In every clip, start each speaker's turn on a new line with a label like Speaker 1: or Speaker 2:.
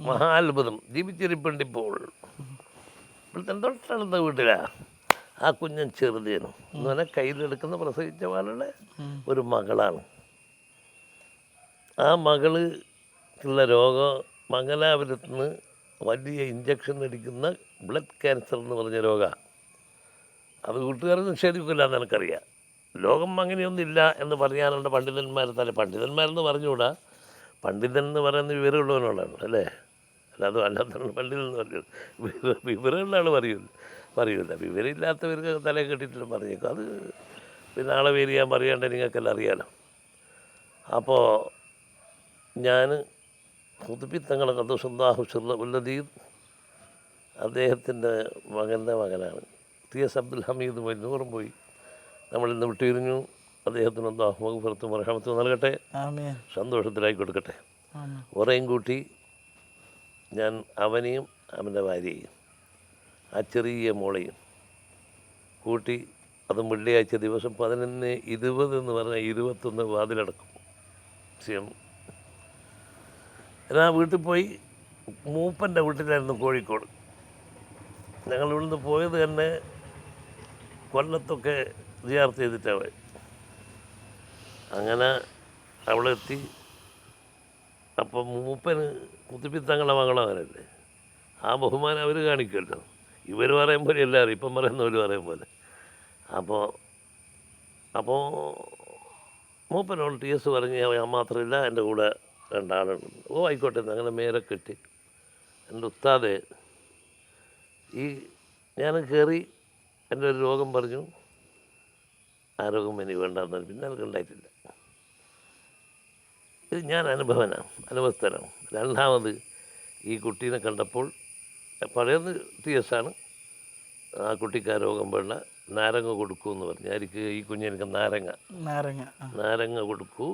Speaker 1: മഹാത്ഭുതം. ജീവിച്ചിരിപ്പുണ്ട് ഇപ്പോൾ ഇവിടുത്തെ തൊട്ടടുത്ത വീട്ടിലാ ആ കുഞ്ഞൻ ചെറുതേനു. എന്ന് പറഞ്ഞാൽ കയ്യിലെടുക്കുന്ന പ്രസവിച്ച പാലുള്ള ഒരു മകളാണ്. ആ മകൾ ഉള്ള രോഗം മംഗലാപുരത്ത് നിന്ന് വലിയ ഇഞ്ചക്ഷൻ അടിക്കുന്ന ബ്ലഡ് ക്യാൻസർ എന്ന് പറഞ്ഞ രോഗമാണ് അത് കൂട്ടുകാർ നിഷേധിക്കില്ല എന്ന് എനിക്കറിയാം. ലോകം അങ്ങനെയൊന്നുമില്ല എന്ന് പറയാനുള്ള പണ്ഡിതന്മാർ തന്നെ പണ്ഡിതന്മാരെന്ന് പറഞ്ഞുകൂടാ. പണ്ഡിതൻ എന്ന് പറയുന്ന വിവരമുള്ളവനോടാണ് അല്ലേ അല്ലാതെ അല്ലാത്ത പണ്ഡിതൻ എന്ന് പറയുന്നത്. വിവ- വിവരമുള്ള ആൾ പറയൂല. പറയൂല വിവരമില്ലാത്തവർക്ക് തല കെട്ടിയിട്ട് പറഞ്ഞേക്കും. അത് പിന്നെ ആളെ പേര് ഞാൻ പറയാണ്ട് നിങ്ങൾക്കെല്ലാം അറിയാലോ. അപ്പോൾ ഞാൻ പുതുപ്പിത്തങ്ങളെ കദുസുല്ലാഹുസുള്ള ഉല്ലദീദ് അദ്ദേഹത്തിന്റെ മകന്റെ മകനാണ്. ടി എസ് അബ്ദുൽ ഹമീദ് പോയി നൂറും പോയി. നമ്മളിന്ന് വിട്ടിരിഞ്ഞു അദ്ദേഹത്തിന് എന്താ മകുഫുറത്തും മറഹമത്തും നൽകട്ടെ സന്തോഷത്തിലായി കൊടുക്കട്ടെ. ഒറേയും കൂട്ടി ഞാൻ അവനെയും അവന്റെ ഭാര്യയെയും ആ ചെറിയ മോളെയും കൂട്ടി അത് വെള്ളിയാഴ്ച ദിവസം പതിനൊന്ന് ഇരുപത് എന്ന് പറഞ്ഞാൽ ഇരുപത്തൊന്ന് വാതിലടക്കും. സിയം ഞാൻ വീട്ടിൽ പോയി മൂപ്പന്റെ വീട്ടിലായിരുന്നു കോഴിക്കോട്. ഞങ്ങൾ ഇവിടുന്ന് പോയത് തന്നെ കൊല്ലത്തൊക്കെ ജിയാർത്ത് ചെയ്തിട്ടാണ് അങ്ങനെ അവിടെ എത്തി അപ്പം മൂപ്പന് കുത്തിപ്പിത്തങ്ങളെ മകളവനല്ലേ ആ ബഹുമാനം അവർ കാണിക്കുമല്ലോ. ഇവർ പറയും പോലെ എല്ലാവരും ഇപ്പം പറയുന്നവർ പറയും പോലെ. അപ്പോൾ അപ്പോൾ മൂപ്പനോട് ടി എസ് പറഞ്ഞ് ഞാൻ മാത്രമില്ല എന്റെ കൂടെ രണ്ടാളുണ്ട് ഓ ആയിക്കോട്ടെ അങ്ങനെ മേലെ കെട്ടി. എന്റെ ഉത്താതെ ഈ ഞാൻ കയറി എന്റെ ഒരു രോഗം പറഞ്ഞു. ആ എനിക്ക് വേണ്ടെന്ന് പിന്നെ എനിക്കുണ്ടായിട്ടില്ല ഇത് ഞാൻ അനുഭവനാണ് അനുഭവസ്ഥനാണ്. രണ്ടാമത് ഈ കുട്ടീനെ കണ്ടപ്പോൾ പഴയത് ടി എസ് ആണ്. ആ കുട്ടിക്ക് ആ രോഗം വേണ്ട നാരങ്ങ കൊടുക്കൂ എന്ന് പറഞ്ഞു. എനിക്ക് ഈ കുഞ്ഞെനിക്ക് നാരങ്ങ.
Speaker 2: നാരങ്ങ
Speaker 1: നാരങ്ങ കൊടുക്കൂ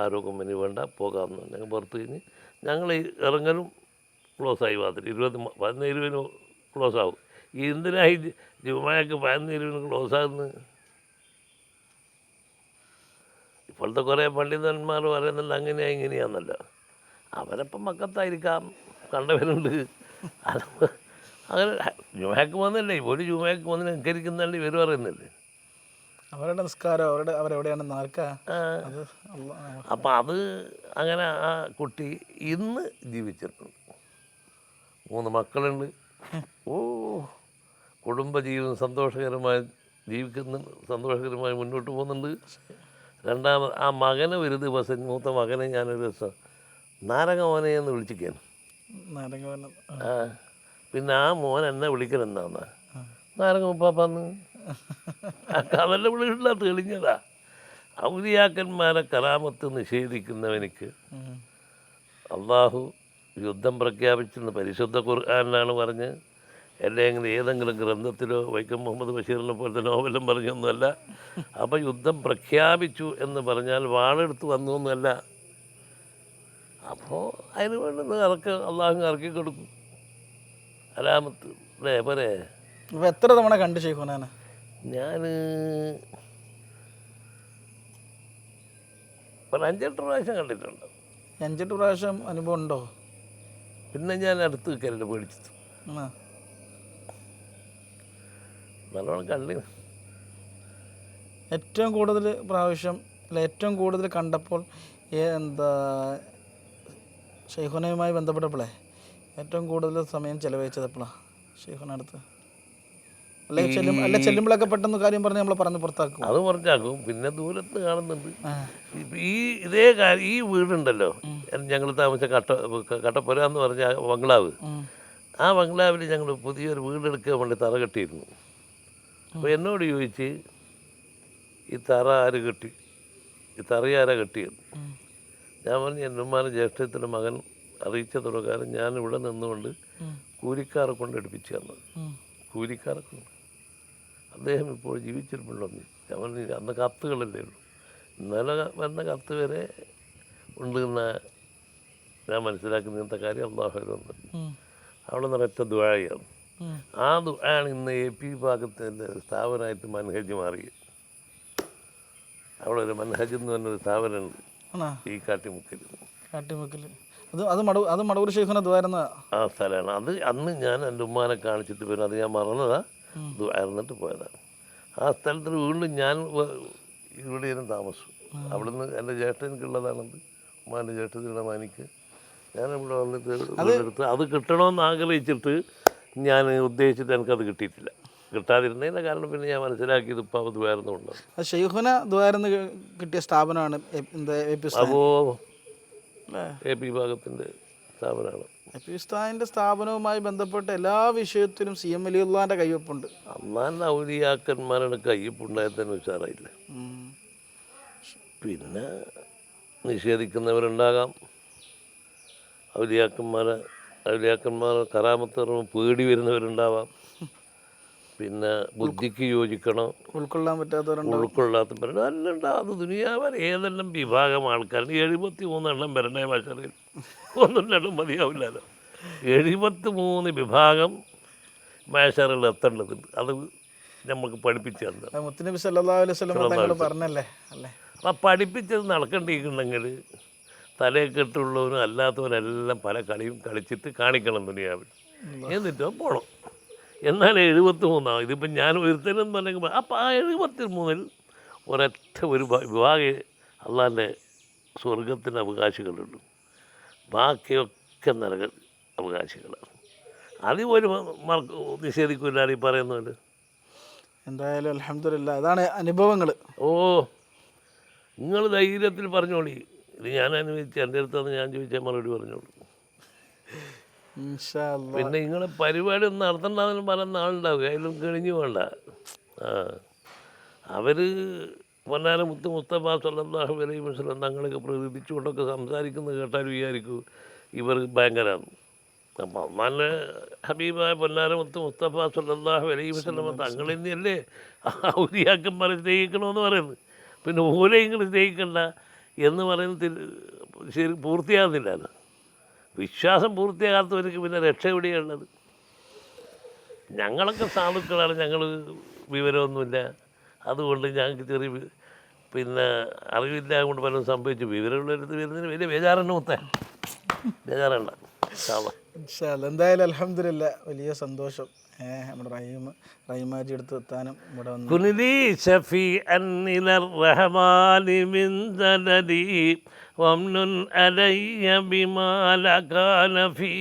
Speaker 1: ആ രോഗം ഇനി വേണ്ട പോകാമെന്ന് ഞങ്ങൾ പുറത്ത് കഴിഞ്ഞ് ഞങ്ങൾ ഇറങ്ങലും ക്ലോസ് ആയി വാതിൽ ഇരുപത് പതിനേഴ് ക്ലോസ് ആവും. ഈ എന്തിനായി ജുമായൊക്കെ പതിനേഴ് ക്ലോസ് ആകുന്നത് ഇപ്പോഴത്തെ കുറേ പണ്ഡിതന്മാർ പറയുന്നുണ്ട് അങ്ങനെയാ ഇങ്ങനെയാന്നല്ല. അവരപ്പം മക്കത്തായിരിക്കാം കണ്ടവരുണ്ട്. അത് അങ്ങനെ ജുമാക്ക് വന്നല്ലേ ഒരു ജുമാക്ക് വന്ന് നിസ്കരിക്കുന്നല്ലേ ഇവർ പറയുന്നില്ലേ
Speaker 2: അവരുടെ നിസ്കാരം അവരുടെ അള്ളാ-
Speaker 1: അപ്പം അത് അങ്ങനെ ആ കുട്ടി ഇന്ന് ജീവിച്ചിട്ടുണ്ട്. മൂന്ന് മക്കളുണ്ട്. ഓ കുടുംബജീവിതം സന്തോഷകരമായി ജീവിക്കുന്നു സന്തോഷകരമായി മുന്നോട്ട് പോകുന്നുണ്ട്. രണ്ടാമത് ആ മകനെ ഒരു ദിവസം മൂത്ത മകനെ ഞാനൊരു ദിവസം നാരങ്ങ എന്ന് വിളിച്ചിരിക്കുകയാണ്
Speaker 2: ആ.
Speaker 1: ആ പിന്നെ ആ മോൻ എന്നെ വിളിക്കലെന്താന്നാ നാരങ്ങ മുപ്പാപ്പാന്ന് അതെല്ലാം വിളിക്കില്ല തെളിഞ്ഞതാ ഔലിയാക്കന്മാരെ കലാമത്ത് നിഷേധിക്കുന്നവനിക്ക്. അള്ളാഹു യുദ്ധം പ്രഖ്യാപിച്ചെന്ന് പരിശുദ്ധ ഖുർആാനിലാണ് പറഞ്ഞ് അല്ലെങ്കിൽ ഏതെങ്കിലും ഗ്രന്ഥത്തിലോ വൈക്കം മുഹമ്മദ് ബഷീറിനെ പോലത്തെ നോവലും പറഞ്ഞൊന്നുമല്ല. അപ്പോൾ യുദ്ധം പ്രഖ്യാപിച്ചു എന്ന് പറഞ്ഞാൽ വാളെടുത്ത് വന്നു എന്നല്ല അപ്പോൾ അതിന് വേണ്ടുന്ന ഇറക്ക അള്ളാഹു ഇറക്കി കൊടുക്കും. അലാമത്ത് അല്ലേ? പോരെ
Speaker 2: എത്ര തവണ കണ്ടു ഷെയ്ഖുനാനെ
Speaker 1: ഞാൻ? ഒരു അഞ്ചെട്ട് പ്രാവശ്യം കണ്ടിട്ടുണ്ട്.
Speaker 2: അഞ്ചെട്ട് പ്രാവശ്യം അനുഭവം ഉണ്ടോ?
Speaker 1: പിന്നെ ഞാൻ അടുത്ത് കരട്
Speaker 2: പേടിച്ചു.
Speaker 1: നല്ലോണം കള്ളി.
Speaker 2: ഏറ്റവും കൂടുതൽ പ്രാവശ്യം അല്ല ഏറ്റവും കൂടുതൽ കണ്ടപ്പോൾ എന്താ ഷെയ്ഖുനയുമായി ബന്ധപ്പെട്ടപ്പോഴേ ഏറ്റവും കൂടുതൽ സമയം ചെലവഴിച്ചത് എപ്പോഴാണ് ഷെയ്ഖുനടുത്ത് അല്ലെ ചെല്ലും അല്ല ചെല്ലുമ്പോഴൊക്കെ പെട്ടെന്ന് കാര്യം പറഞ്ഞ് നമ്മൾ പറഞ്ഞ് പുറത്താക്കും.
Speaker 1: അത് പറഞ്ഞാക്കും പിന്നെ ദൂരത്ത് കാണുന്നുണ്ട്. ഈ ഇതേ കാര്യം ഈ വീടുണ്ടല്ലോ. ഞങ്ങൾ താമസിച്ച കട്ട കട്ടപ്പുര എന്ന് പറഞ്ഞ ബംഗ്ലാവ്. ആ ബംഗ്ലാവിൽ ഞങ്ങൾ പുതിയൊരു വീടെടുക്കാൻ വേണ്ടി തറ കെട്ടിയിരുന്നു. അപ്പോൾ എന്നോട് ചോദിച്ച് ഈ തറ ആര് കെട്ടി ഈ തറയാരാ കെട്ടിയത് ഞാൻ പറഞ്ഞു എന്റെ ഉമ്മാന്റെ ജ്യേഷ്ഠത്തിന്റെ മകൻ അറിയിച്ച തുടക്കാരൻ ഞാൻ ഇവിടെ നിന്നുകൊണ്ട്. കൂലിക്കാരെ കൊണ്ട് എടുപ്പിച്ചു തന്നത്. കൂലിക്കാരെ കൊണ്ട് അദ്ദേഹം ഇപ്പോൾ ജീവിച്ചിരിപ്പുണ്ടെന്ന് ഞാൻ പറഞ്ഞു അന്ന് കത്തുകളല്ലേ ഉള്ളൂ ഇന്നലെ വരുന്ന കത്ത് വരെ ഉണ്ട് എന്ന ഞാൻ മനസ്സിലാക്കുന്ന ഇന്നത്തെ കാര്യം
Speaker 2: അള്ളാഹുരുന്ന്.
Speaker 1: അവിടെ നിറച്ച
Speaker 2: ഉം.
Speaker 1: ആ ആൾ ഇന്ന് എ പി ഭാഗത്തിന്റെ സ്ഥാപനമായിട്ട് മനഹജ് മാറി. അവിടെ ഒരു മനഹജ് എന്ന് പറഞ്ഞൊരു സ്ഥാപനമുണ്ട്. ഈ കാട്ടിമുക്കിൽ.
Speaker 2: കാട്ടിമുക്കിൽ. അത് അത് മടു അത് മടവൂർ ഷെയ്ഖിനെ ദ്വാരുന്ന
Speaker 1: ആ സ്ഥലമാണ്. അത് അന്ന് ഞാൻ എന്റെ ഉമ്മാനെ കാണിച്ചിട്ട് പോയി അത് ഞാൻ മറന്നതാ. ആയിരുന്നിട്ട് പോയതാണ്. ആ സ്ഥലത്ത് വീണ്ടും ഞാൻ ഇവിടെ ഇരുന്ന് താമസിച്ചു. അവിടുന്ന് എന്റെ ജ്യേഷ്ഠനിക്കുള്ളതാണത് ഉമ്മാന്റെ ജ്യേഷ്ഠത്തിനുള്ള മാനിക്ക് ഞാൻ ഇവിടെ വന്നിട്ട് അത് കിട്ടണമെന്ന് ആഗ്രഹിച്ചിട്ട് ഞാൻ ഉദ്ദേശിച്ചിട്ട് എനിക്കത് കിട്ടിയിട്ടില്ല. കിട്ടാതിരുന്നതിന്റെ കാരണം പിന്നെ ഞാൻ മനസ്സിലാക്കിയത് ഇപ്പോൾ അത് വേറെന്നുണ്ട്
Speaker 2: അത് ഷെയ്ഖുന ദ്വാരുന്ന് കിട്ടിയ സ്ഥാപനമാണ്
Speaker 1: അപ്പോൾ എ പി വിഭാഗത്തിന്റെ സ്ഥാപനമാണ്.
Speaker 2: എപ്പിസ്ഥാനിന്റെ സ്ഥാപനവുമായി ബന്ധപ്പെട്ട എല്ലാ വിഷയത്തിലും സി എം അലിയുള്ളാന്റെ കയ്യൊപ്പുണ്ട്
Speaker 1: അന്നാന്റെ ഔലിയാക്കന്മാരുടെ കയ്യപ്പുണ്ടായാൽ തന്നെ ഉഷാറായില്ല. പിന്നെ നിഷേധിക്കുന്നവരുണ്ടാകാം. ഔലിയാക്കന്മാരെ ഔലിയാക്കന്മാരെ കറാമത്ത് പറയുമ്പോൾ പേടി വരുന്നവരുണ്ടാവാം. പിന്നെ ബുദ്ധിക്ക് യോജിക്കണം.
Speaker 2: ഉൾക്കൊള്ളാൻ പറ്റാത്തവരുണ്ട്
Speaker 1: ഉൾക്കൊള്ളാത്തവരുണ്ട് എല്ലാം ഉണ്ടാവും അത് ദുനിയാവൻ ഏതെല്ലാം വിഭാഗം ആൾക്കാരുണ്ട്. എഴുപത്തി മൂന്നെണ്ണം വരണേ മാഷറിൽ ഒന്നും രണ്ടും മതിയാവില്ലല്ലോ എഴുപത്തി മൂന്ന് വിഭാഗം മാഷറിൽ എത്തേണ്ടതുണ്ട്. അത് നമുക്ക് പഠിപ്പിച്ചു
Speaker 2: തന്നെ മുത്തനബി സല്ലാ അലൈഹി പറഞ്ഞല്ലേ? അല്ലേ?
Speaker 1: പഠിപ്പിച്ചത് നടക്കണ്ടിരിക്കുന്നുണ്ടെങ്കിൽ തലയെ അല്ലാത്തവരെല്ലാം പല കളിയും കളിച്ചിട്ട് കാണിക്കണം ദുനിയാവിൽ. എന്നിട്ടോ പോണം. എന്നാൽ എഴുപത്തി മൂന്നാണ് ഇതിപ്പം ഞാൻ ഒരുത്തനും പറഞ്ഞെങ്കിൽ അപ്പം ആ എഴുപത്തി മൂന്നിൽ ഒരൊറ്റ ഒരു വിഭാഗം അള്ളാന്റെ സ്വർഗത്തിന് അവകാശികളുണ്ട് ബാക്കിയൊക്കെ നരക അവകാശികളാണ്. അത് ഒരു നിഷേധിക്കില്ലാതെ ഈ പറയുന്നത്
Speaker 2: എന്തായാലും അലഹമില്ല അതാണ് അനുഭവങ്ങൾ
Speaker 1: ഓ നിങ്ങൾ ധൈര്യത്തിൽ പറഞ്ഞോളി. ഇത് ഞാൻ അനുവദിച്ച എന്റെ അടുത്താണ് ഞാൻ ചോദിച്ചാൽ മറുപടി പറഞ്ഞോളൂ. പിന്നെ നിങ്ങൾ പരിപാടി ഒന്നും നടത്തണ്ടെന്ന് പറയുന്ന ആളുണ്ടാവും അതിലും കിഴിഞ്ഞു വേണ്ട ആ. അവർ പൊന്നാല മുത്ത് മുസ്തഫ സല്ലാഹു അലൈഹി വസ്ലം തങ്ങളൊക്കെ പ്രകൃതിച്ചുകൊണ്ടൊക്കെ സംസാരിക്കുന്നത് കേട്ടാൽ വിചാരിക്കൂ ഇവർ ഭയങ്കരമാണ് അപ്പം അമ്മാന്റെ ഹബീബായ പൊന്നാല മുത്ത് മുസ്തഫ സല്ലാഹു അലൈഹി വസ്ലം തങ്ങൾ തന്നെയല്ലേ പറഞ്ഞ് സ്നേഹിക്കണമെന്ന് പറയുന്നത്. പിന്നെ ഓലെ ഇങ്ങനെ സ്നേഹിക്കണ്ട എന്ന് പറയുന്നത് ശരി ശരി അത്. വിശ്വാസം പൂർത്തിയാകാത്തവർക്ക് പിന്നെ രക്ഷ എവിടെയാണുള്ളത് ഞങ്ങളൊക്കെ സാധുക്കളാണ് ഞങ്ങൾ വിവരമൊന്നുമില്ല. അതുകൊണ്ട് ഞങ്ങൾക്ക് ചെറിയ പിന്നെ അറിവില്ല കൊണ്ട് പലതും സംഭവിച്ചു. വിവരമുള്ളവരുത് വരുന്നതിന് വലിയ ബേജാറെണ്ണ മുത്ത. ബേജാറണ്ട
Speaker 2: എന്തായാലും അലഹമില്ല വലിയ സന്തോഷം. നമ്മുടെ റഹീം റഹീമാജി എടുത്ത് എത്താനും ഇവിടെ വന്ന്
Speaker 1: كن لي شفيعا إلى الرحمن من زللي وامن علي بما لا كان في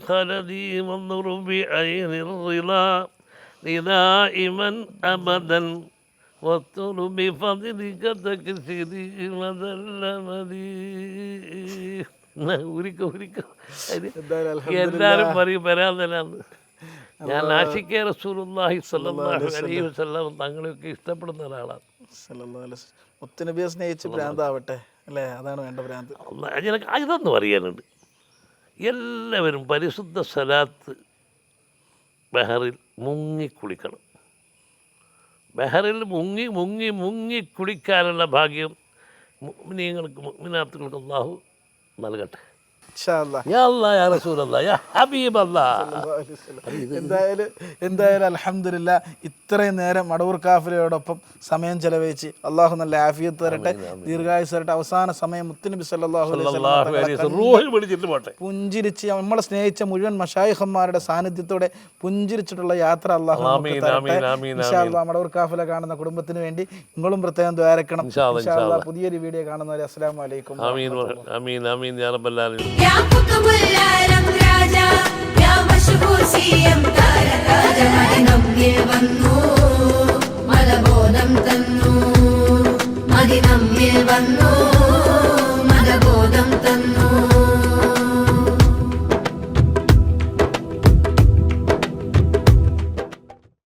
Speaker 1: خلدي وانظر بعين الرضا لدائما أبدا واستر بفضلك تكسري مذلمدي ഊരിക്കോ ഊരിക്കോ
Speaker 2: എന്തായാലും
Speaker 1: എല്ലാവരും പറയും വരാതനാന്ന് ഞാൻ ആഷിക്കെ റസൂലുള്ളാഹി സ്വല്ലല്ലാഹു അലൈഹി വസല്ലം. തങ്ങളെയൊക്കെ ഇഷ്ടപ്പെടുന്ന ഒരാളാണ്.
Speaker 2: സല്ലല്ലാഹു. മുത്തുനബിയെ സ്നേഹിച്ച് ഭ്രാന്താവട്ടെ അല്ലേ? അതാണ് വേണ്ട ഭ്രാന്ത്.
Speaker 1: ഇതൊന്നും അറിയാനുണ്ട്. എല്ലാവരും പരിശുദ്ധ സ്ഥലത്ത് ബഹറിൽ മുങ്ങി കുളിക്കണം. ബഹറിൽ മുങ്ങി മുങ്ങി മുങ്ങി കുളിക്കാനുള്ള ഭാഗ്യം മുഅ്മിനീങ്ങൾക്ക് മുഅ്മിനാത്തുകൾക്ക് അള്ളാഹു നൽകട്ടെ.
Speaker 2: ഇൻഷാല്ലാ
Speaker 1: യാ അല്ലാ യാ റസൂലല്ലാ യാ ഹബീബല്ലാ
Speaker 2: എന്തായാലും എന്തായാലും അലഹമില്ല ഇത്രയും നേരം മടവൂർ കാഫിലയോടൊപ്പം സമയം ചെലവഴിച്ച് അള്ളാഹു നല്ല ആഫിയത്ത് തരട്ടെ ദീർഘായുസ് തരട്ടെ. അവസാന സമയം മുത്തുനബി സല്ലാഹു അലൈഹി പുഞ്ചിരിച്ച് നമ്മളെ സ്നേഹിച്ച മുഴുവൻ മഷായിഹന്മാരുടെ സാന്നിധ്യത്തോടെ പുഞ്ചിരിച്ചിട്ടുള്ള യാത്ര അള്ളാഹു മടവൂർ കാഫില കാണുന്ന കുടുംബത്തിന് വേണ്ടി നിങ്ങളും പ്രത്യേകം ദ്വാരക്കണം. പുതിയൊരു വീഡിയോ കാണുന്നവരെ അസ്സാം
Speaker 1: വലൈക്കും ആമീൻ ആമീൻ ആമീൻ. യാ റബ്ബൽ
Speaker 3: يا قطب العالم